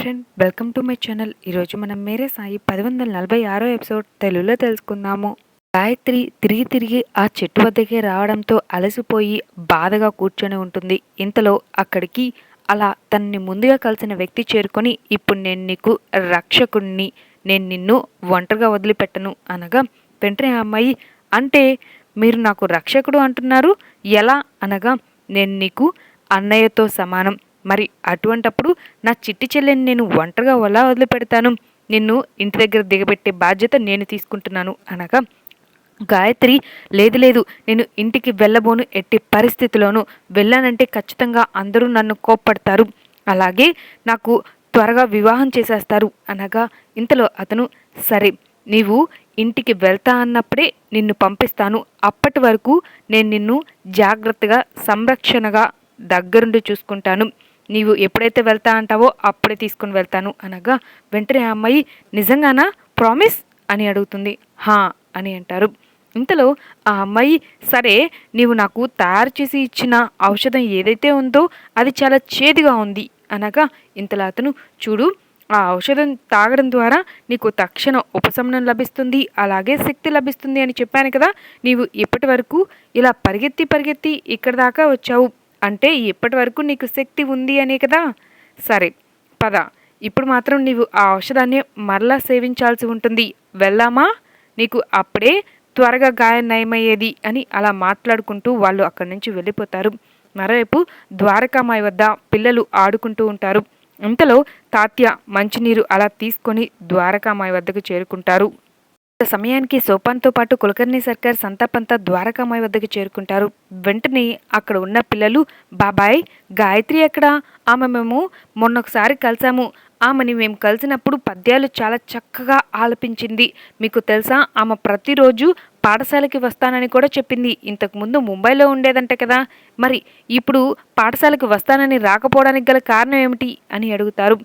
Friend welcome to my channel. ఈరోజు మనం మేరే సాయి పది వందల నలభై ఆరో ఎపిసోడ్ తెలుగులో తెలుసుకుందాము. గాయత్రి తిరిగి తిరిగి ఆ చెట్టు వద్దకే రావడంతో అలసిపోయి బాధగా కూర్చొని ఉంటుంది. ఇంతలో అక్కడికి అలా తనని ముందుగా కలిసిన వ్యక్తి చేరుకొని ఇప్పుడు నేను నీకు రక్షకుణ్ణి. నేను నిన్ను ఒంటరిగా వదిలిపెట్టను. అనగా వెంటనే అమ్మాయి అంటే మీరు నాకు రక్షకుడు అంటున్నారు? ఎలా? అనగా నేను నీకు అన్నయ్యతో సమానం. మరి అటువంటప్పుడు నా చిట్టి చెల్లెని నేను ఒంటరిగా ఎలా వదిలిపెడతాను? నిన్ను ఇంటి దగ్గర దిగబెట్టే బాధ్యత నేను తీసుకుంటున్నాను అనగా గాయత్రి లేదు లేదు నేను ఇంటికి వెళ్ళబోను ఎట్టి పరిస్థితిలోనూ. వెళ్ళానంటే ఖచ్చితంగా అందరూ నన్ను కోప్పడతారు. అలాగే నాకు త్వరగా వివాహం చేసేస్తారు అనగా ఇంతలో అతను సరే నీవు ఇంటికి వెళ్తా అన్నప్పుడే నిన్ను పంపిస్తాను. అప్పటి వరకు నేను నిన్ను జాగ్రత్తగా సంరక్షణగా దగ్గరుండి చూసుకుంటాను. నీవు ఎప్పుడైతే వెళ్తా అంటావో అప్పుడే తీసుకుని వెళ్తాను అనగా వెంటనే ఆ అమ్మాయి నిజంగానా? ప్రామిస్ అని అడుగుతుంది. హా అని అంటారు. ఇంతలో ఆ అమ్మాయి సరే నీవు నాకు తయారు చేసి ఇచ్చిన ఔషధం ఏదైతే ఉందో అది చాలా చేదుగా ఉంది అనగా ఇంతలో అతను చూడు ఆ ఔషధం తాగడం ద్వారా నీకు తక్షణ ఉపశమనం లభిస్తుంది అలాగే శక్తి లభిస్తుంది అని చెప్పాను కదా నీవు ఇప్పటి వరకు ఇలా పరిగెత్తి పరిగెత్తి ఇక్కడ దాకా వచ్చావు. అంటే ఇప్పటి వరకు నీకు శక్తి ఉంది అనే కదా? సరే పద. ఇప్పుడు మాత్రం నీవు ఆ ఔషధాన్ని మరలా సేవించాల్సి ఉంటుంది. వెళ్ళామా నీకు అప్పుడే త్వరగా గాయం నయమయ్యేది అని అలా మాట్లాడుకుంటూ వాళ్ళు అక్కడి నుంచి వెళ్ళిపోతారు. మరోవైపు ద్వారకామాయి వద్ద పిల్లలు ఆడుకుంటూ ఉంటారు. ఇంతలో తాత్య మంచినీరు అలా తీసుకొని ద్వారకామాయి వద్దకు చేరుకుంటారు. సమయానికి సోపాన్తో పాటు కులకర్ణి సర్కార్ సంతాపంతా ద్వారకామాయి వద్దకు చేరుకుంటారు. వెంటనే అక్కడ ఉన్న పిల్లలు బాబాయ్ గాయత్రి ఎక్కడ? ఆమె మేము మొన్నొకసారి కలిసాము. ఆమెని మేము కలిసినప్పుడు పద్యాలు చాలా చక్కగా ఆలపించింది. మీకు తెలుసా ఆమె ప్రతిరోజు పాఠశాలకి వస్తానని కూడా చెప్పింది. ఇంతకుముందు ముంబైలో ఉండేదంట కదా. మరి ఇప్పుడు పాఠశాలకు వస్తానని రాకపోవడానికి గల కారణం ఏమిటి? అని అడుగుతారు.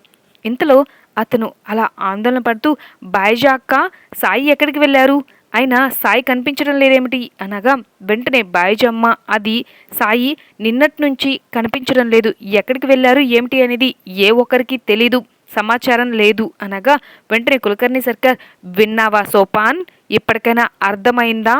ఇంతలో అతను అలా ఆందోళన పడుతూ బాయిజాక్క సాయి ఎక్కడికి వెళ్ళారు? అయినా సాయి కనిపించడం లేదేమిటి? అనగా వెంటనే బాయిజమ్మ అది సాయి నిన్నటి నుంచి కనిపించడం లేదు. ఎక్కడికి వెళ్ళారు? ఏమిటి అనేది ఏ ఒక్కరికి తెలీదు. సమాచారం లేదు. అనగా వెంటనే కులకర్ణి సర్కార్ విన్నావా సోపాన్? ఇప్పటికైనా అర్థమైందా?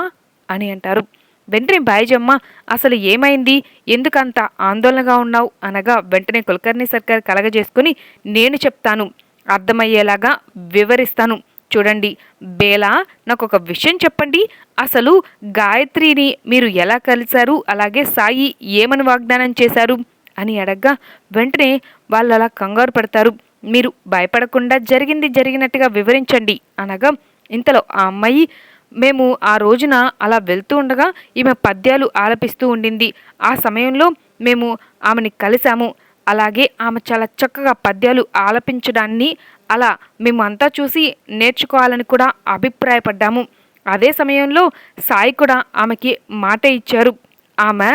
అని అంటారు. వెంటనే బాయిజమ్మ అసలు ఏమైంది? ఎందుకంత ఆందోళనగా ఉన్నావు? అనగా వెంటనే కులకర్ణి సర్కార్ కలగజేసుకుని నేను చెప్తాను అర్థమయ్యేలాగా వివరిస్తాను. చూడండి బేలా నాకు ఒక విషయం చెప్పండి. అసలు గాయత్రిని మీరు ఎలా కలిశారు? అలాగే సాయి ఏమని వాగ్దానం చేశారు? అని అడగ్గా వెంటనే వాళ్ళు అలా కంగారు పడతారు. మీరు భయపడకుండా జరిగింది జరిగినట్టుగా వివరించండి. అనగా ఇంతలో ఆ అమ్మాయి మేము ఆ రోజున అలా వెళ్తూ ఉండగా ఈమె పద్యాలు ఆలపిస్తూ ఉండింది. ఆ సమయంలో మేము ఆమెని కలిశాము. అలాగే ఆమె చాలా చక్కగా పద్యాలు ఆలపించడాన్ని అలా మేము అంతా చూసి నేర్చుకోవాలని కూడా అభిప్రాయపడ్డాము. అదే సమయంలో సాయి కూడా ఆమెకి మాట ఇచ్చారు. ఆమె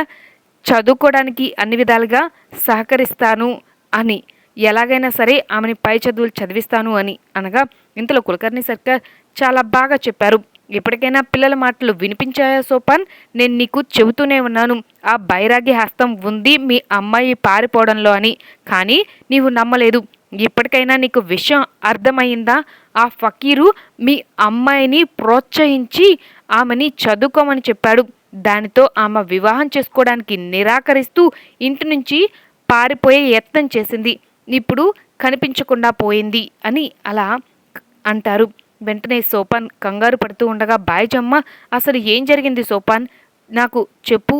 చదువుకోవడానికి అన్ని విధాలుగా సహకరిస్తాను అని. ఎలాగైనా సరే ఆమెని పై చదువులు చదివిస్తాను అని. అనగా ఇంతలో కులకర్ణి సర్కార్ చాలా బాగా చెప్పారు. ఎప్పటికైనా పిల్లల మాటలు వినిపించాయా సోపాన్? నేను నీకు చెబుతూనే ఉన్నాను. ఆ బైరాగి హస్తం ఉంది మీ అమ్మాయి పారిపోవడంలో అని. కానీ నీవు నమ్మలేదు. ఇప్పటికైనా నీకు విషయం అర్థమైందా? ఆ ఫకీరు మీ అమ్మాయిని ప్రోత్సహించి ఆమెని చదువుకోమని చెప్పాడు. దానితో ఆమె వివాహం చేసుకోవడానికి నిరాకరిస్తూ ఇంటి నుంచి పారిపోయే యత్నం చేసింది. ఇప్పుడు కనిపించకుండా పోయింది అని అలా అంటారు. వెంటనే సోపాన్ కంగారు పడుతూ ఉండగా బాయిజమ్మ అసలు ఏం జరిగింది సోపాన్? నాకు చెప్పు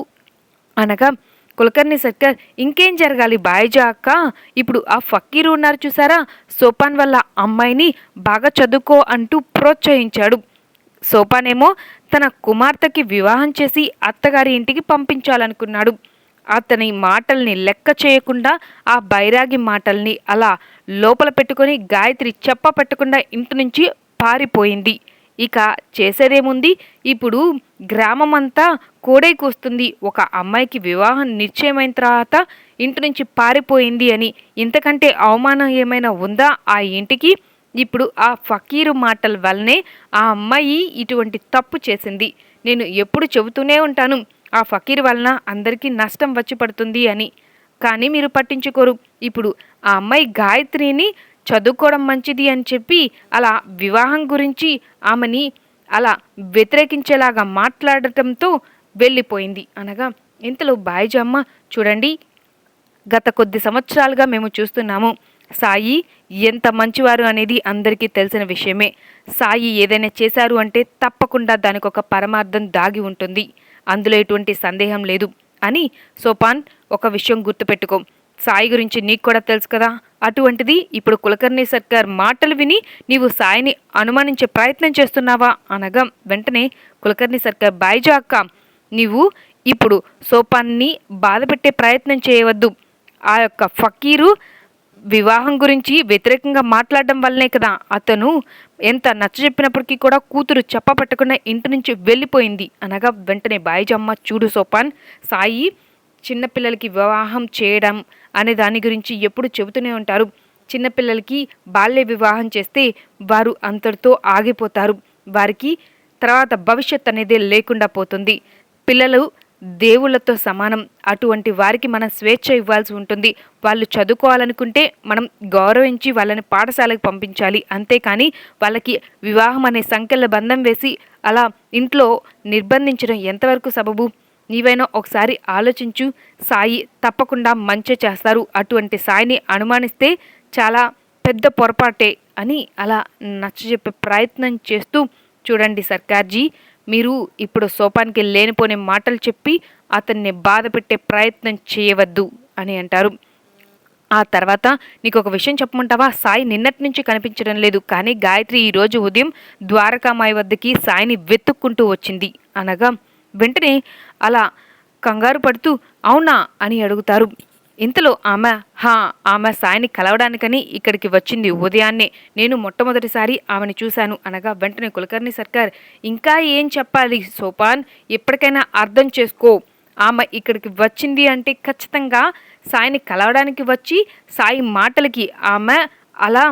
అనగా కులకర్ణి సర్కార్ ఇంకేం జరగాలి? బాయిజా అక్క ఇప్పుడు ఆ ఫక్కీరు ఉన్నారు చూసారా? సోపాన్ వల్ల అమ్మాయిని బాగా చదువుకో అంటూ ప్రోత్సహించాడు. సోపానేమో తన కుమార్తెకి వివాహం చేసి అత్తగారి ఇంటికి పంపించాలనుకున్నాడు. అతని మాటల్ని లెక్క చేయకుండా ఆ బైరాగి మాటల్ని అలా లోపల పెట్టుకొని గాయత్రి చెప్ప పెట్టకుండా ఇంటి నుంచి పారిపోయింది. ఇక చేసేదేముంది? ఇప్పుడు గ్రామం అంతా కోడైకొస్తుంది. ఒక అమ్మాయికి వివాహం నిశ్చయమైన తర్వాత ఇంటి నుంచి పారిపోయింది అని. ఇంతకంటే అవమానం ఏమైనా ఉందా ఆ ఇంటికి? ఇప్పుడు ఆ ఫకీరు మాటల వల్లనే ఆ అమ్మాయి ఇటువంటి తప్పు చేసింది. నేను ఎప్పుడు చెబుతూనే ఉంటాను ఆ ఫకీర్ వలన అందరికీ నష్టం వచ్చి పడుతుంది అని. కానీ మీరు పట్టించుకోరు. ఇప్పుడు ఆ అమ్మాయి గాయత్రిని చదువుకోవడం మంచిది అని చెప్పి అలా వివాహం గురించి ఆమెని అలా వ్యతిరేకించేలాగా మాట్లాడటంతో వెళ్ళిపోయింది. అనగా ఇంతలో బాయిజమ్మ చూడండి గత కొద్ది సంవత్సరాలుగా మేము చూస్తున్నాము. సాయి ఎంత మంచివారు అనేది అందరికీ తెలిసిన విషయమే. సాయి ఏదైనా చేశారు అంటే తప్పకుండా దానికి ఒక పరమార్థం దాగి ఉంటుంది. అందులో ఎటువంటి సందేహం లేదు అని సోపాన్ ఒక విషయం గుర్తుపెట్టుకో. సాయి గురించి నీకు కూడా తెలుసు కదా? అటువంటిది ఇప్పుడు కులకర్ణి సర్కార్ మాటలు విని నీవు సాయిని అనుమానించే ప్రయత్నం చేస్తున్నావా అనగా వెంటనే కులకర్ణి సర్కార్ బాయిజా అక్క నీవు ఇప్పుడు సోపాన్ని బాధపెట్టే ప్రయత్నం చేయవద్దు. ఆ యొక్క ఫకీరు వివాహం గురించి వ్యతిరేకంగా మాట్లాడడం వల్లనే కదా. అతను ఎంత నచ్చ చెప్పినప్పటికీ కూడా కూతురు చెప్పపట్టకుండా ఇంటి నుంచి వెళ్ళిపోయింది. అనగా వెంటనే బాయిజమ్మ చూడు సోపాన్ సాయి చిన్నపిల్లలకి వివాహం చేయడం అనే దాని గురించి ఎప్పుడు చెబుతూనే ఉంటారు. చిన్నపిల్లలకి బాల్య వివాహం చేస్తే వారు అంతటితో ఆగిపోతారు. వారికి తర్వాత భవిష్యత్ అనేది లేకుండా పోతుంది. పిల్లలు దేవుళ్ళతో సమానం. అటువంటి వారికి మనం స్వేచ్ఛ ఇవ్వాల్సి ఉంటుంది. వాళ్ళు చదువుకోవాలనుకుంటే మనం గౌరవించి వాళ్ళని పాఠశాలకు పంపించాలి. అంతేకాని వాళ్ళకి వివాహం అనే సంఖ్యల బంధం వేసి అలా ఇంట్లో నిర్బంధించడం ఎంతవరకు సబబు? నీవైనా ఒకసారి ఆలోచించు. సాయి తప్పకుండా మంచి చేస్తారు. అటువంటి సాయిని అనుమానిస్తే చాలా పెద్ద పొరపాటే అని అలా నచ్చజెప్పే ప్రయత్నం చేస్తూ చూడండి సర్కార్జీ. మీరు ఇప్పుడు సోపానికి లేనిపోని మాటలు చెప్పి అతన్ని బాధ పెట్టే ప్రయత్నం చేయవద్దు అని అంటారు. ఆ తర్వాత నీకు ఒక విషయం చెప్పమంటావా? సాయి నిన్నటి నుంచి కనిపించడం లేదు. కానీ గాయత్రి ఈరోజు ఉదయం ద్వారకామాయి వద్దకి సాయిని వెతుక్కుంటూ వచ్చింది. అనగా వెంటనే అలా కంగారు పడుతూ అవునా? అని అడుగుతారు. ఇంతలో ఆమె హా ఆమె సాయిని కలవడానికని ఇక్కడికి వచ్చింది ఉదయాన్నే. నేను మొట్టమొదటిసారి ఆమెను చూశాను. అనగా వెంటనే కులకర్ణి సర్కార్ ఇంకా ఏం చెప్పాలి సోపాన్? ఎప్పటికైనా అర్థం చేసుకో. ఆమె ఇక్కడికి వచ్చింది అంటే ఖచ్చితంగా సాయిని కలవడానికి వచ్చి సాయి మాటలకి ఆమె అలా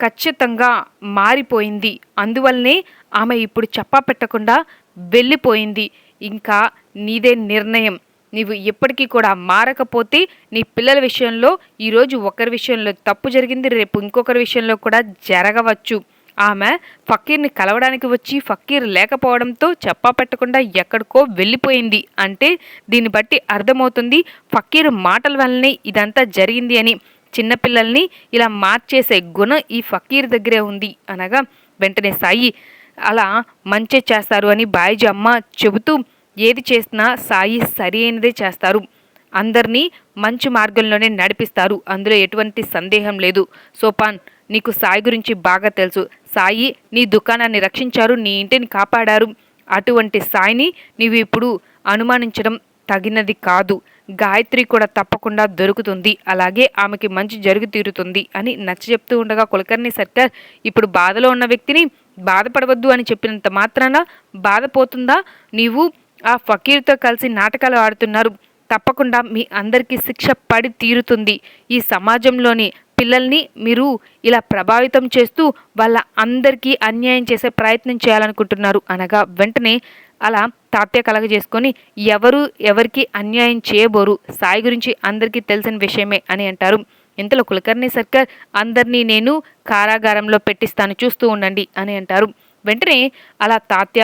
ఖచ్చితంగా మారిపోయింది. అందువల్లనే ఆమె ఇప్పుడు చెప్పా పెట్టకుండా వెళ్ళిపోయింది. ఇంకా నీదే నిర్ణయం. నీవు ఎప్పటికీ కూడా మారకపోతే నీ పిల్లల విషయంలో ఈరోజు ఒకరి విషయంలో తప్పు జరిగింది రేపు ఇంకొకరి విషయంలో కూడా జరగవచ్చు. ఆమె ఫకీర్ని కలవడానికి వచ్చి ఫకీర్ లేకపోవడంతో చెప్పా పెట్టకుండా ఎక్కడికో వెళ్ళిపోయింది. అంటే దీన్ని బట్టి అర్థమవుతుంది ఫకీర్ మాటల వల్లనే ఇదంతా జరిగింది అని. చిన్నపిల్లల్ని ఇలా మార్చేసే గుణం ఈ ఫకీర్ దగ్గరే ఉంది అనగా వెంటనే సాయి అలా మంచి చేస్తారు అని బాయిజీ అమ్మ చెబుతూ ఏది చేసినా సాయి సరైనదే చేస్తారు. అందరినీ మంచి మార్గంలోనే నడిపిస్తారు. అందులో ఎటువంటి సందేహం లేదు. సోపాన్ నీకు సాయి గురించి బాగా తెలుసు. సాయి నీ దుకాణాన్ని రక్షించారు నీ ఇంటిని కాపాడారు. అటువంటి సాయిని నీవు ఇప్పుడు అనుమానించడం తగినది కాదు. గాయత్రి కూడా తప్పకుండా దొరుకుతుంది. అలాగే ఆమెకి మంచి జరుగు తీరుతుంది అని నచ్చ చెప్తూ ఉండగా కులకర్ణి సర్కార్ ఇప్పుడు బాధలో ఉన్న వ్యక్తిని బాధపడవద్దు అని చెప్పినంత మాత్రాన బాధపోతుందా? నీవు ఆ ఫకీర్తో కలిసి నాటకాలు ఆడుతున్నారు. తప్పకుండా మీ అందరికీ శిక్ష పడి తీరుతుంది. ఈ సమాజంలోని పిల్లల్ని మీరు ఇలా ప్రభావితం చేస్తూ వాళ్ళ అందరికీ అన్యాయం చేసే ప్రయత్నం చేయాలనుకుంటున్నారు. అనగా వెంటనే అలా తాత్య కలగజేసుకొని ఎవరు ఎవరికి అన్యాయం చేయబోరు? సాయి గురించి అందరికీ తెలిసిన విషయమే అని అంటారు. ఇంతలో కులకర్ణి సర్కార్ అందరినీ నేను కారాగారంలో పెట్టిస్తాను చూస్తూ ఉండండి అని అంటారు. వెంటనే అలా తాత్య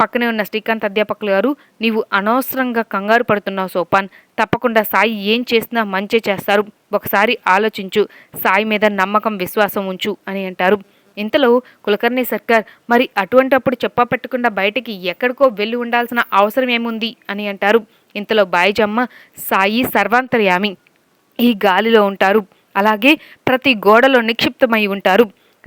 పక్కనే ఉన్న శ్రీకాంత్ అధ్యాపకులు గారు నీవు అనవసరంగా కంగారు పడుతున్నావు సోపాన్ తప్పకుండా సాయి ఏం చేసినా మంచి చేస్తారు. ఒకసారి ఆలోచించు సాయి మీద నమ్మకం విశ్వాసం ఉంచు అని అంటారు. ఇంతలో కులకర్ణి సర్కార్ మరి అటువంటప్పుడు చెప్పా పెట్టకుండా బయటికి ఎక్కడికో వెళ్ళి ఉండాల్సిన అవసరం ఏముంది? అని అంటారు. ఇంతలో బాయిజమ్మ సాయి సర్వాంతర్యామి ఈ గాలిలో ఉంటారు. అలాగే ప్రతి గోడలో నిక్షిప్తమై ఉంటారు.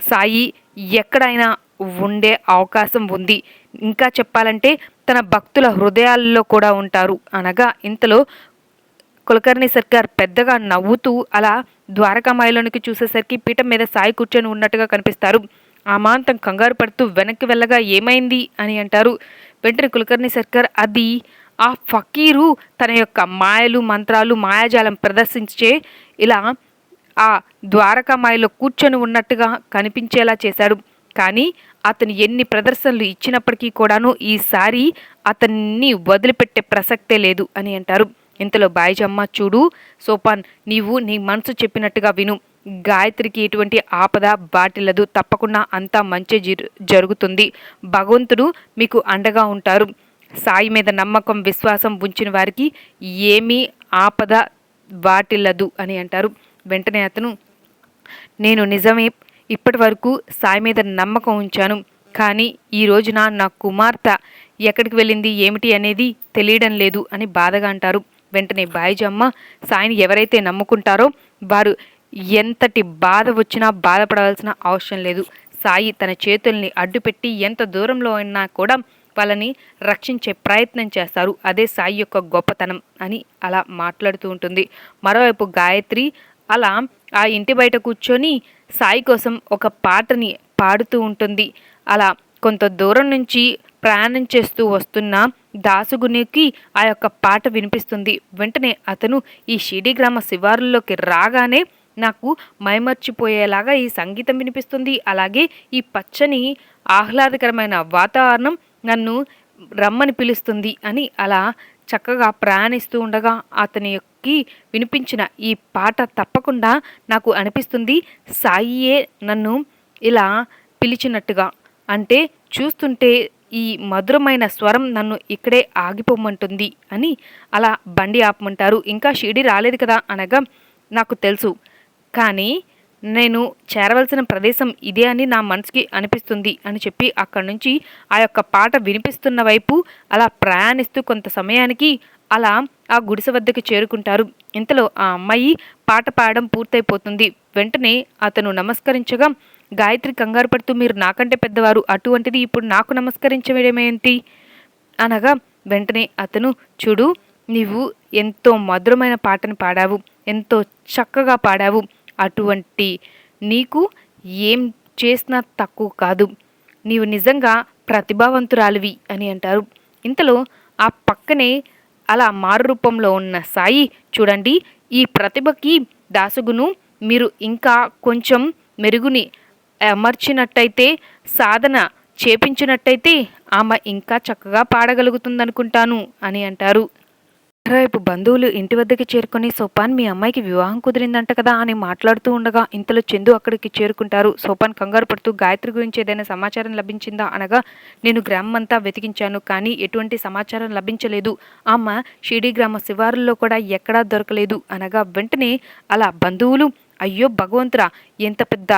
సాయి ఎక్కడైనా ఉండే అవకాశం ఉంది. ఇంకా చెప్పాలంటే తన భక్తుల హృదయాల్లో కూడా ఉంటారు. అనగా ఇంతలో కులకర్ణి సర్కార్ పెద్దగా నవ్వుతూ అలా ద్వారకామాయిలోనికి చూసేసరికి పీఠం మీద సాయి కూర్చొని ఉన్నట్టుగా కనిపిస్తారు. ఆమాంతం కంగారు పడుతూ వెనక్కి వెళ్ళగా ఏమైంది అని అంటారు. వెంటనే కులకర్ణి సర్కార్ అది ఆ ఫకీరు తన యొక్క మాయలు మంత్రాలు మాయాజాలం ప్రదర్శించే ఇలా ఆ ద్వారకామాయిలో కూర్చొని ఉన్నట్టుగా కనిపించేలా చేశాడు. కానీ అతను ఎన్ని ప్రదర్శనలు ఇచ్చినప్పటికీ కూడాను ఈసారి అతన్ని వదిలిపెట్టే ప్రసక్తే లేదు అని అంటారు. ఇంతలో బాయిజమ్మ చూడు సోపాన్ నీవు నీ మనసు చెప్పినట్టుగా విను. గాయత్రికి ఎటువంటి ఆపద బాటిల్లదు తప్పకుండా అంతా మంచి జరుగుతుంది. భగవంతుడు మీకు అండగా ఉంటారు. సాయి మీద నమ్మకం విశ్వాసం ఉంచిన వారికి ఏమీ ఆపద వాటిల్లదు అని అంటారు. వెంటనే అతను నేను నిజమే ఇప్పటి వరకు సాయి మీద నమ్మకం ఉంచాను కానీ ఈ రోజున నా కుమార్తె ఎక్కడికి వెళ్ళింది ఏమిటి అనేది తెలియడం లేదు అని బాధగా అంటారు. వెంటనే బాయిజమ్మ సాయిని ఎవరైతే నమ్ముకుంటారో వారు ఎంతటి బాధ వచ్చినా బాధపడవలసిన అవసరం లేదు. సాయి తన చేతుల్ని అడ్డుపెట్టి ఎంత దూరంలో ఉన్నా కూడా వాళ్ళని రక్షించే ప్రయత్నం చేస్తారు. అదే సాయి యొక్క గొప్పతనం అని అలా మాట్లాడుతూ ఉంటుంది. మరోవైపు గాయత్రి అలా ఆ ఇంటి బయట కూర్చొని సాయి కోసం ఒక పాటని పాడుతూ ఉంటుంది. అలా కొంత దూరం నుంచి ప్రయాణం చేస్తూ వస్తున్న దాసుగునికి ఆ యొక్క పాట వినిపిస్తుంది. వెంటనే అతను ఈ షిడి గ్రామ శివారుల్లోకి రాగానే నాకు మైమర్చిపోయేలాగా ఈ సంగీతం వినిపిస్తుంది. అలాగే ఈ పచ్చని ఆహ్లాదకరమైన వాతావరణం నన్ను రమ్మని పిలుస్తుంది అని అలా చక్కగా ప్రయాణిస్తూ ఉండగా అతని యొక్క వినిపించిన ఈ పాట తప్పకుండా నాకు అనిపిస్తుంది. సాయియే నన్ను ఇలా పిలిచినట్టుగా. అంటే చూస్తుంటే ఈ మధురమైన స్వరం నన్ను ఇక్కడే ఆగిపోమంటుంది అని అలా బండి ఆపమంటారు. ఇంకా షిడి రాలేదు కదా అనగా నాకు తెలుసు. కానీ నేను చేరవలసిన ప్రదేశం ఇదే అని నా మనసుకి అనిపిస్తుంది అని చెప్పి అక్కడి నుంచి ఆ యొక్క పాట వినిపిస్తున్న వైపు అలా ప్రయాణిస్తూ కొంత సమయానికి అలా ఆ గుడిసె వద్దకు చేరుకుంటారు. ఇంతలో ఆ అమ్మాయి పాట పాడడం పూర్తయిపోతుంది. వెంటనే అతను నమస్కరించగా గాయత్రి కంగారు పడుతూ మీరు నాకంటే పెద్దవారు. అటువంటిది ఇప్పుడు నాకు నమస్కరించడమేంటి అనగా వెంటనే అతను చూడు నీవు ఎంతో మధురమైన పాటను పాడావు. ఎంతో చక్కగా పాడావు. అటువంటి నీకు ఏం చేసినా తక్కువ కాదు. నీవు నిజంగా ప్రతిభావంతురాలివి అని అంటారు. ఇంతలో ఆ పక్కనే అలా మారు రూపంలో ఉన్న సాయి చూడండి ఈ ప్రతిభకి దాసుగును మీరు ఇంకా కొంచెం మెరుగుని అమర్చినట్టయితే సాధన చేపించినట్టయితే ఆమె ఇంకా చక్కగా పాడగలుగుతుందనుకుంటాను అని అంటారు. రేపు బంధువులు ఇంటి వద్దకి చేరుకుని సోపాన్ మీ అమ్మాయికి వివాహం కుదిరిందంట కదా అని మాట్లాడుతూ ఉండగా ఇంతలో చందు అక్కడికి చేరుకుంటారు. సోపాన్ కంగారు పడుతూ గాయత్రి గురించి ఏదైనా సమాచారం లభించిందా అనగా నేను గ్రామం అంతా వెతికించాను కానీ ఎటువంటి సమాచారం లభించలేదు. అమ్మ షిడీ గ్రామ శివారుల్లో కూడా ఎక్కడా దొరకలేదు అనగా వెంటనే అలా బంధువులు అయ్యో భగవంతురా ఎంత పెద్ద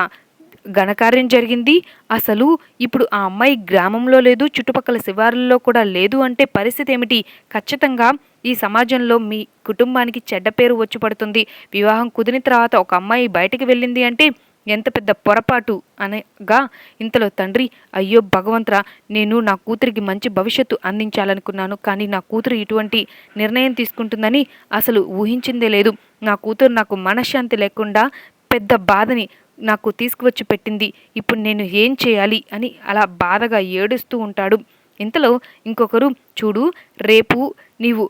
ఘనకార్యం జరిగింది. అసలు ఇప్పుడు ఆ అమ్మాయి గ్రామంలో లేదు చుట్టుపక్కల శివారుల్లో కూడా లేదు అంటే పరిస్థితి ఏమిటి? ఖచ్చితంగా ఈ సమాజంలో మీ కుటుంబానికి చెడ్డ పేరు వచ్చి పడుతుంది. వివాహం కుదిరిన తర్వాత ఒక అమ్మాయి బయటికి వెళ్ళింది అంటే ఎంత పెద్ద పొరపాటు అనగా ఇంతలో తండ్రి అయ్యో భగవంతురా నేను నా కూతురికి మంచి భవిష్యత్తు అందించాలనుకున్నాను కానీ నా కూతురు ఇటువంటి నిర్ణయం తీసుకుంటుందని అసలు ఊహించిందే లేదు. నా కూతురు నాకు మనశ్శాంతి లేకుండా పెద్ద బాధని నాకు తీసుకువచ్చి పెట్టింది. ఇప్పుడు నేను ఏం చేయాలి? అని అలా బాధగా ఏడుస్తూ ఉంటాడు. ఇంతలో ఇంకొకరు చూడు రేపు నీవు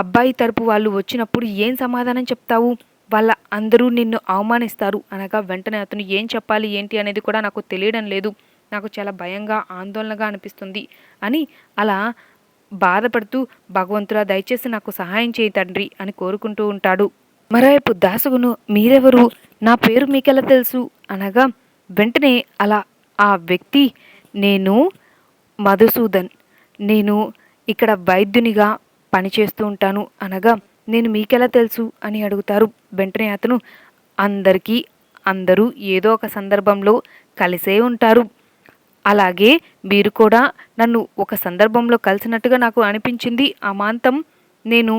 అబ్బాయి తరపు వాళ్ళు వచ్చినప్పుడు ఏం సమాధానం చెప్తావు? వాళ్ళ అందరూ నిన్ను అవమానిస్తారు అనగా వెంటనే అతను ఏం చెప్పాలి ఏంటి అనేది కూడా నాకు తెలియడం లేదు. నాకు చాలా భయంగా ఆందోళనగా అనిపిస్తుంది అని అలా బాధపడుతూ భగవంతుడా దయచేసి నాకు సహాయం చేయి తండ్రి అని కోరుకుంటూ ఉంటాడు. మరోవైపు దాసుగును మీరెవరు? నా పేరు మీకెలా తెలుసు? అనగా వెంటనే అలా ఆ వ్యక్తి నేను మధుసూదన్. నేను ఇక్కడ వైద్యునిగా పనిచేస్తూ ఉంటాను అనగా నేను మీకెలా తెలుసు? అని అడుగుతారు. వెంటనే అతను అందరికీ అందరూ ఏదో ఒక సందర్భంలో కలిసే ఉంటారు. అలాగే మీరు కూడా నన్ను ఒక సందర్భంలో కలిసినట్టుగా నాకు అనిపించింది. అమాంతం నేను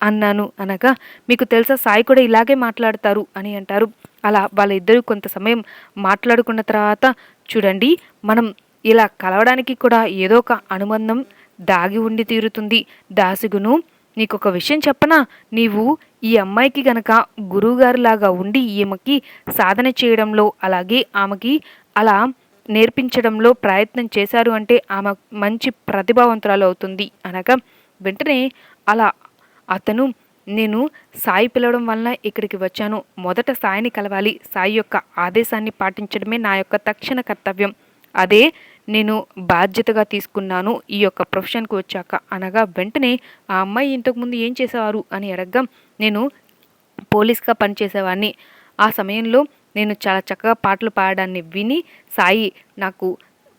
అన్నాను అనగా మీకు తెలుసా సాయి కూడా ఇలాగే మాట్లాడతారు అని అంటారు. అలా వాళ్ళిద్దరూ కొంత సమయం మాట్లాడుకున్న తర్వాత చూడండి మనం ఇలా కలవడానికి కూడా ఏదో ఒక అనుబంధం దాగి ఉండి తీరుతుంది. దాసుగును నీకొక విషయం చెప్పనా? నీవు ఈ అమ్మాయికి గనక గురువుగారిలాగా ఉండి ఈమెకి సాధన చేయడంలో అలాగే ఆమెకి అలా నేర్పించడంలో ప్రయత్నం చేశారు అంటే ఆమె మంచి ప్రతిభావంతురాలు అవుతుంది. అనగా వెంటనే అలా అతను నేను సాయి పిలవడం వలన ఇక్కడికి వచ్చాను. మొదట సాయిని కలవాలి. సాయి యొక్క ఆదేశాన్ని పాటించడమే నా యొక్క తక్షణ కర్తవ్యం. అదే నేను బాధ్యతగా తీసుకున్నాను ఈ యొక్క ప్రొఫెషన్కి వచ్చాక. అనగా వెంటనే ఆ అమ్మాయి ఇంతకుముందు ఏం చేసేవారు అని అడగ్గా నేను పోలీస్గా పనిచేసేవాడిని. ఆ సమయంలో నేను చాలా చక్కగా పాటలు పాడడాన్ని విని సాయి నాకు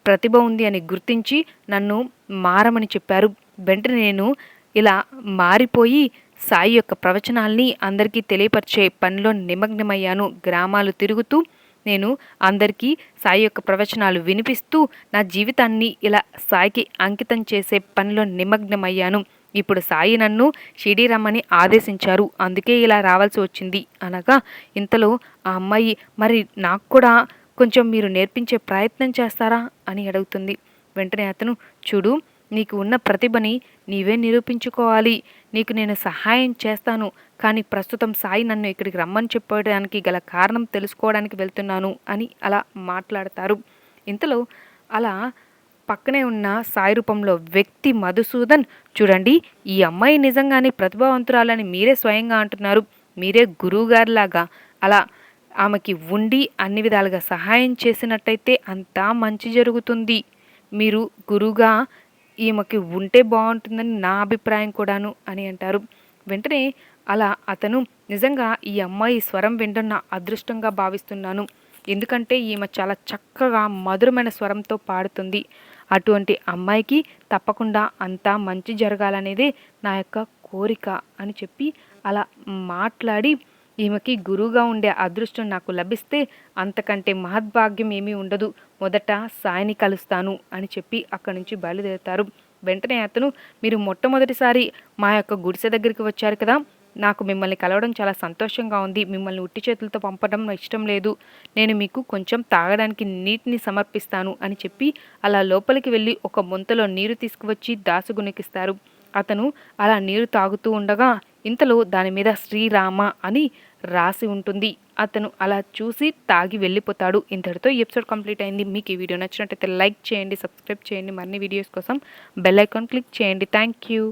ప్రతిభ ఉంది అని గుర్తించి నన్ను మారమని చెప్పారు. వెంటనే నేను ఇలా మారిపోయి సాయి యొక్క ప్రవచనాల్ని అందరికీ తెలియపరిచే పనిలో నిమగ్నమయ్యాను. గ్రామాలు తిరుగుతూ నేను అందరికీ సాయి యొక్క ప్రవచనాలు వినిపిస్తూ నా జీవితాన్ని ఇలా సాయికి అంకితం చేసే పనిలో నిమగ్నమయ్యాను. ఇప్పుడు సాయి నన్ను షిడీ రమ్మని ఆదేశించారు. అందుకే ఇలా రావాల్సి వచ్చింది. అనగా ఇంతలో ఆ అమ్మాయి మరి నాకు కూడా కొంచెం మీరు నేర్పించే ప్రయత్నం చేస్తారా? అని అడుగుతుంది. వెంటనే అతను చూడు నీకు ఉన్న ప్రతిభని నీవే నిరూపించుకోవాలి. నీకు నేను సహాయం చేస్తాను. కానీ ప్రస్తుతం సాయి నన్ను ఇక్కడికి రమ్మని చెప్పడానికి గల కారణం తెలుసుకోవడానికి వెళ్తున్నాను అని అలా మాట్లాడతారు. ఇంతలో అలా పక్కనే ఉన్న సాయి రూపంలో వ్యక్తి మధుసూదన్ చూడండి ఈ అమ్మాయి నిజంగానే ప్రతిభావంతురాలని మీరే స్వయంగా అంటున్నారు. మీరే గురువుగారిలాగా అలా ఆమెకి ఉండి అన్ని విధాలుగా సహాయం చేసినట్టయితే అంతా మంచి జరుగుతుంది. మీరు గురువుగా ఈమెకి ఉంటే బాగుంటుందని నా అభిప్రాయం కూడాను అని అంటారు. వెంటనే అలా అతను నిజంగా ఈ అమ్మాయి స్వరం వింటున్న అదృష్టంగా భావిస్తున్నాను. ఎందుకంటే ఈమె చాలా చక్కగా మధురమైన స్వరంతో పాడుతుంది. అటువంటి అమ్మాయికి తప్పకుండా అంతా మంచి జరగాలనేదే నా యొక్క కోరిక అని చెప్పి అలా మాట్లాడి ఈమెకి గురువుగా ఉండే అదృష్టం నాకు లభిస్తే అంతకంటే మహద్భాగ్యం ఏమీ ఉండదు. మొదట సాయిని కలుస్తాను అని చెప్పి అక్కడి నుంచి బయలుదేరుతారు. వెంటనే అతను మీరు మొట్టమొదటిసారి మా యొక్క గుడిసె దగ్గరికి వచ్చారు కదా? నాకు మిమ్మల్ని కలవడం చాలా సంతోషంగా ఉంది. మిమ్మల్ని ఉట్టి చేతులతో పంపడం ఇష్టం లేదు. నేను మీకు కొంచెం తాగడానికి నీటిని సమర్పిస్తాను అని చెప్పి అలా లోపలికి వెళ్ళి ఒక ముంతలో నీరు తీసుకువచ్చి దాసుగునికిస్తారు. అతను అలా నీరు తాగుతూ ఉండగా ఇంతలో దాని మీద శ్రీరామ అని రాసి ఉంటుంది. అతను అలా చూసి తాగి వెళ్ళిపోతాడు. ఇంతటితో ఎపిసోడ్ కంప్లీట్ అయింది. మీకు ఈ వీడియో నచ్చినట్టయితే లైక్ చేయండి సబ్స్క్రైబ్ చేయండి. మరిన్ని వీడియోస్ కోసం బెల్ ఐకాన్ క్లిక్ చేయండి. Thank you